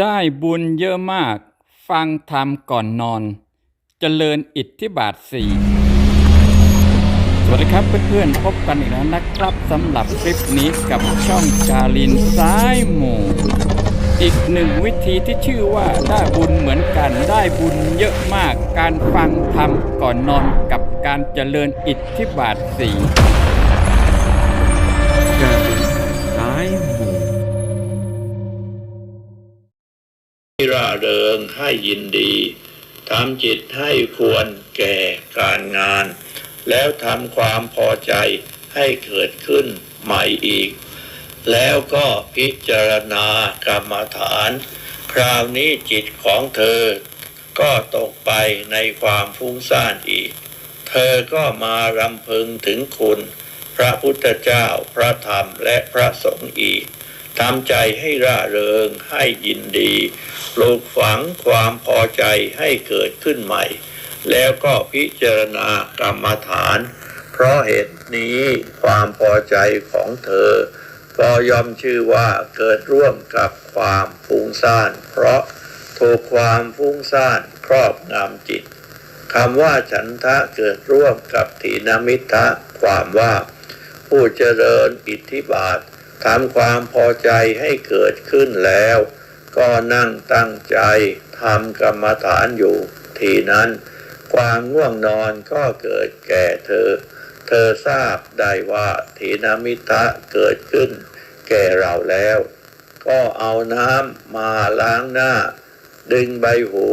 ได้บุญเยอะมาก ฟังธรรมก่อนนอนเจริญอิทธิบาทสี่สวัสดีครับเพื่อนๆพบกันอีกแล้วนะครับสำหรับคลิปนี้กับช่องกาลินซ้ายหมู่ อีกหนึ่งวิธีที่ชื่อว่าได้บุญเหมือนกันได้บุญเยอะมาก การฟังธรรมก่อนนอนกับการเจริญอิทธิบาทสี่ เริงให้ยินดีทำจิตให้ควรแก่การงาน แล้วทำความพอใจให้เกิดขึ้นใหม่อีก แล้วก็พิจารณากรรมฐาน คราวนี้จิตของเธอ ก็ตกไปในความฟุ้งซ่านอีก เธอก็มารำพึงถึงคุณ พระพุทธเจ้าพระธรรมและพระสงฆ์อีก ทำใจให้ร่าเริงให้ยินดีปลูกฝังความพอใจให้เกิดขึ้นใหม่ แล้วก็พิจารณากรรมฐาน เพราะเหตุนี้ความพอใจของเธอ ก็ยอมชื่อว่าเกิดร่วมกับความฟุ้งซ่าน เพราะถูกความฟุ้งซ่านครอบงำจิตคำว่าฉันทะเกิดร่วมกับถีนมิทะความว่า ผู้เจริญอิทธิบาท ทำความพอใจให้เกิดขึ้นแล้ว ก็นั่งตั้งใจทำกรรมฐานอยู่ ทีนั้น ความง่วงนอนก็เกิดแก่เธอ เธอทราบได้ว่าถีนมิทะเกิดขึ้น แก่เราแล้ว ก็เอาน้ำมาล้างหน้า ดึงใบหู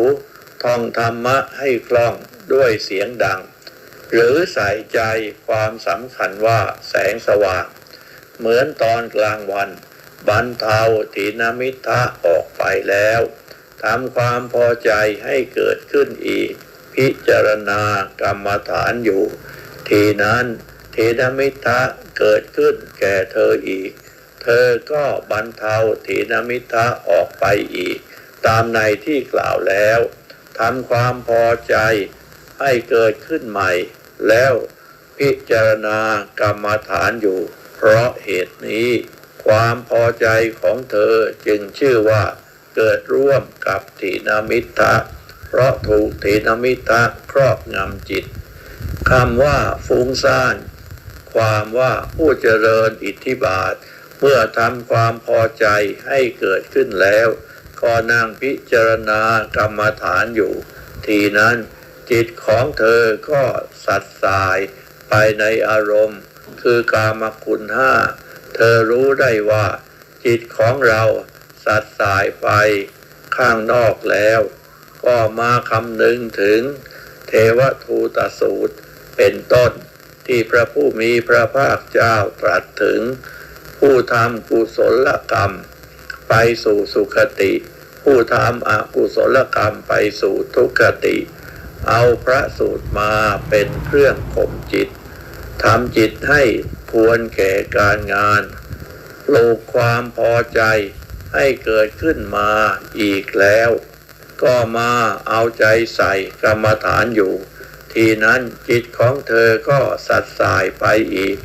ท่องธรรมะให้คล่องด้วยเสียงดัง หรือใส่ใจความสำคัญว่าแสงสว่าง เหมือนตอนกลางวัน บรรเทาถีนมิทะออกไปแล้วทำความพอใจให้เกิดขึ้นอีก พิจารณากรรมฐานอยู่ ทีนั้นถีนมิทะเกิดขึ้นแก่เธออีก เธอก็บรรเทาถีนมิทะออกไปอีก ตามในที่กล่าวแล้วทำความพอใจให้เกิดขึ้นใหม่ แล้วพิจารณากรรมฐานอยู่ เพราะเหตุนี้ ความพอใจของเธอจึงชื่อว่าเกิดร่วมกับถีนมิทะเพราะถูกถีนมิทะครอบงำจิตคำว่าฟุ้งซ่าน ความว่าผู้เจริญอิทธิบาท เมื่อทำความพอใจให้เกิดขึ้นแล้วก็นั่งพิจารณากรรมฐานอยู่ ทีนั้นจิตของเธอก็สัดสายไปในอารมณ์ คือกามคุณห้า เธอรู้ได้ว่า จิตของเราสัดสายไปข้างนอกแล้ว ก็มาคำนึงถึง เทวทูตสูตรเป็นต้นที่พระผู้มีพระภาคเจ้าตรัสถึง ผู้ทำกุศลกรรม ไปสู่สุคติ ผู้ทำอกุศลกรรมไปสู่ทุกขติ เอาพระสูตรมาเป็นเครื่องข่มจิต ทำจิตให้ควรแก่การงานปลูกความพอใจให้เกิดขึ้นมาอีกแล้ว ก็มาเอาใจใส่กรรมฐานอยู่ ทีนั้นจิตของเธอก็สัดสายไปอีก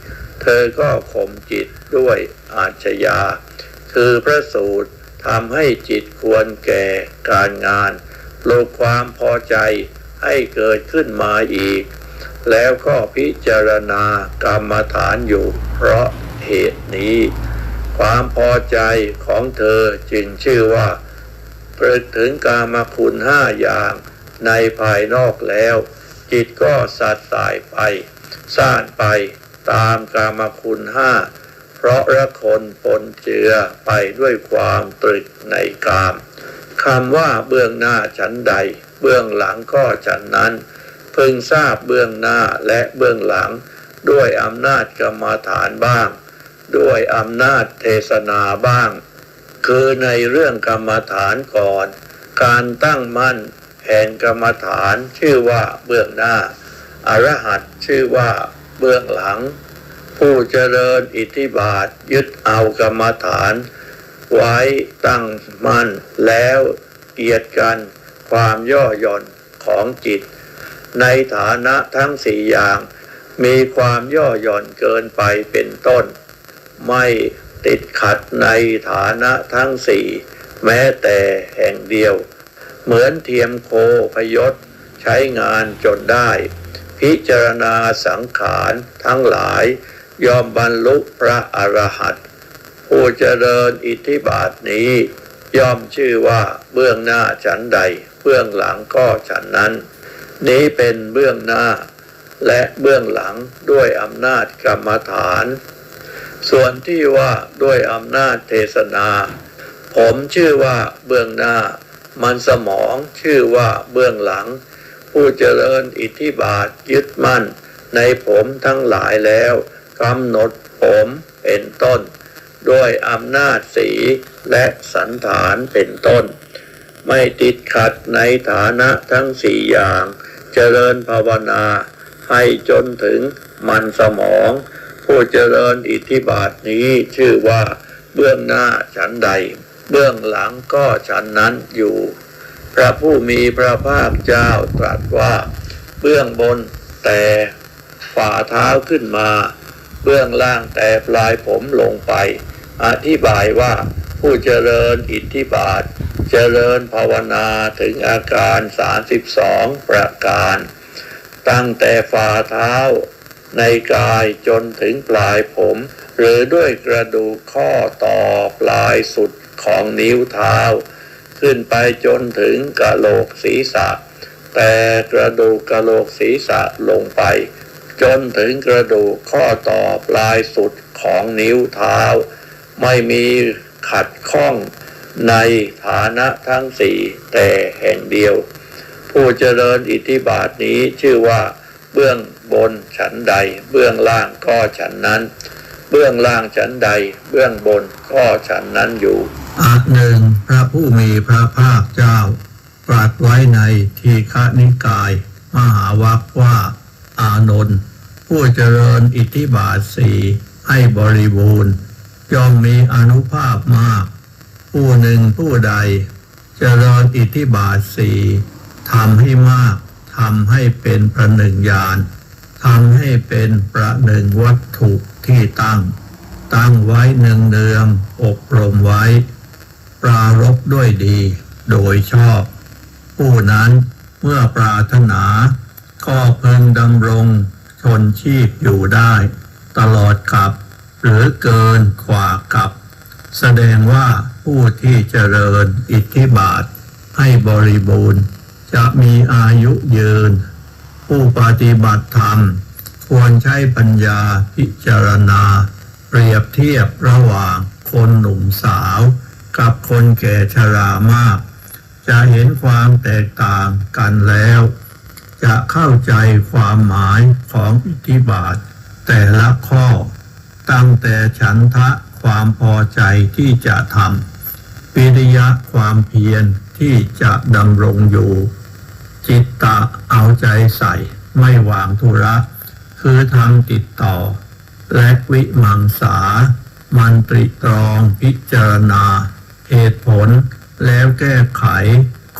เธอก็ข่มจิตด้วยอาชญา คือพระสูตรทำให้จิตควรแก่การงานปลูกความพอใจให้เกิดขึ้นมาอีก แล้วก็พิจารณากรรมฐานอยู่ เพราะเหตุนี้ ความพอใจของเธอจึงชื่อว่าเปิดถึงกามคุณห้าอย่างในภายนอกแล้ว จิตก็สัดสายไปซ่านไปตามกามคุณห้าเพราะละคนปนเจือไปด้วยความตรึกในกามคำว่าเบื้องหน้าฉันใด เบื้องหลังก็ฉันนั้น พึงทราบเบื้องหน้าและเบื้องหลัง ด้วยอำนาจกรรมาฐานบ้าง ด้วยอำนาจเทศนาบ้าง คือในเรื่องกรรมฐานก่อน การตั้งมั่นแห่งกรรมฐานชื่อว่าเบื้องหน้า อรหัตชื่อว่าเบื้องหลัง ผู้เจริญอิทธิบาทยึดเอากรรมฐาน ไว้ตั้งมั่นแล้วเกียดกันความย่อหย่อนของจิต ในฐานะทั้งสี่อย่าง มีความย่อหย่อนเกินไปเป็นต้น ไม่ติดขัดในฐานะทั้งสี่แม้แต่แห่งเดียว เหมือนเทียมโคพยศใช้งานจนได้ พิจารณาสังขารทั้งหลาย ยอมบรรลุพระอรหันต์ผู้เจริญอิทธิบาทนี้ ย่อมชื่อว่าเบื้องหน้าฉันใด เบื้องหลังก็ฉันนั้น นี้เป็นเบื้องหน้าและเบื้องหลังด้วยอำนาจกรรมฐาน ส่วนที่ว่าด้วยอำนาจเทศนา ผมชื่อว่าเบื้องหน้า มันสมองชื่อว่าเบื้องหลัง ผู้เจริญอิทธิบาทยึดมั่น ในผมทั้งหลายแล้วกำหนดผมเป็นต้น ด้วยอำนาจสีและสันฐานเป็นต้น ไม่ติดขัดในฐานะทั้งสี่อย่าง เจริญภาวนาให้จนถึงมันสมอง ผู้เจริญอิทธิบาทนี้ชื่อว่าเบื้องหน้าฉันใด เบื้องหลังก็ฉันนั้นอยู่ พระผู้มีพระภาคเจ้าตรัสว่า เบื้องบนแต่ฝ่าเท้าขึ้นมา เบื้องล่างแต่ปลายผมลงไป อธิบายว่าผู้เจริญอิทธิบาท เจริญภาวนาถึงอาการ 32 ประการ ตั้งแต่ฝ่าเท้าในกายจนถึงปลายผม หรือด้วยกระดูกข้อต่อปลายสุดของนิ้วเท้า ขึ้นไปจนถึงกะโหลกศีรษะ แต่กระดูกกะโหลกศีรษะลงไป จนถึงกระดูกข้อต่อปลายสุดของนิ้วเท้า ไม่มีขัดข้อง ในฐานะทั้งสี่แต่แห่งเดียว ผู้เจริญอิทธิบาทนี้ชื่อว่า เบื้องบนฉันใด เบื้องล่างก็ฉันนั้น เบื้องล่างฉันใด เบื้องบนก็ฉันนั้นอยู่อาจหนึ่งพระผู้มีพระภาคเจ้าตรัสไว้ในทีฆนิกาย มหาวัคว่า อานนท์ผู้เจริญอิทธิบาทสีให้บริบูรณ์ย่อมมีอนุภาพมาก ผู้หนึ่งผู้ใดเจริญอิทธิบาทสีทำให้มากทำให้เป็นประหนึ่งญาณทำให้เป็นประหนึ่งวัตถุที่ตั้ง ตั้งไว้เนืองเนืองอบรมไว้ ปรารบด้วยดี โดยชอบ ผู้นั้นเมื่อปรารถนาก็เพึงดำรงชนชีพอยู่ได้ ตลอดกับ หรือเกินกว่ากับ แสดงว่าผู้ที่เจริญอิทธิบาทให้บริบูรณ์ จะมีอายุยืน ผู้ปฏิบัติธรรม ควรใช้ปัญญาพิจารณา เปรียบเทียบระหว่างคนหนุ่มสาว กับคนแก่ชรามาก จะเห็นความแตกต่างกันแล้ว จะเข้าใจความหมายของอิทธิบาท แต่ละข้อ ตั้งแต่ฉันทะ ความพอใจที่จะทำปิริยะความเพียรที่จะดำรงอยู่ จิตตะเอาใจใส่ ไม่วางธุระ คือทำติดต่อ และวิมังสา มันตริตรองพิจารณา เหตุผล แล้วแก้ไข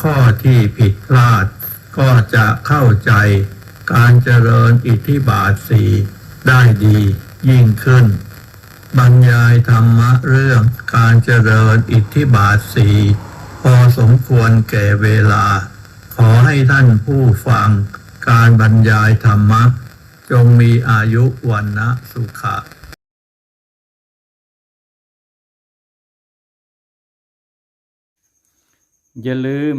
ข้อที่ผิดพลาด ก็จะเข้าใจ การเจริญอิทธิบาทสีได้ดียิ่งขึ้น บรรยายธรรมะเรื่องการเจริญอิทธิบาทสีพอสมควรแก่เวลา ขอให้ท่านผู้ฟัง การบรรยายธรรมะ จงมีอายุวันนะสุขะอย่าลืม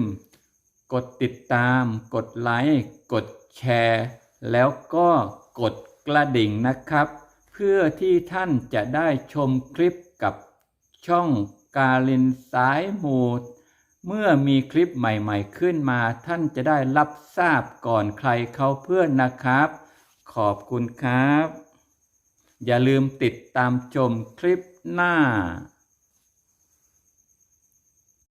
กดติดตาม กดไลค์ กดแชร์ แล้วก็กดกระดิ่งนะครับ พื่อที่ท่านจะได้ชมคลิปกับช่องกาลินสายมูดเมื่อมีคลิปใหม่ๆขึ้นมาท่านจะได้รับทราบก่อนใครเขาเพื่อนนะครับ ขอบคุณครับ อย่าลืมติดตามชมคลิปหน้า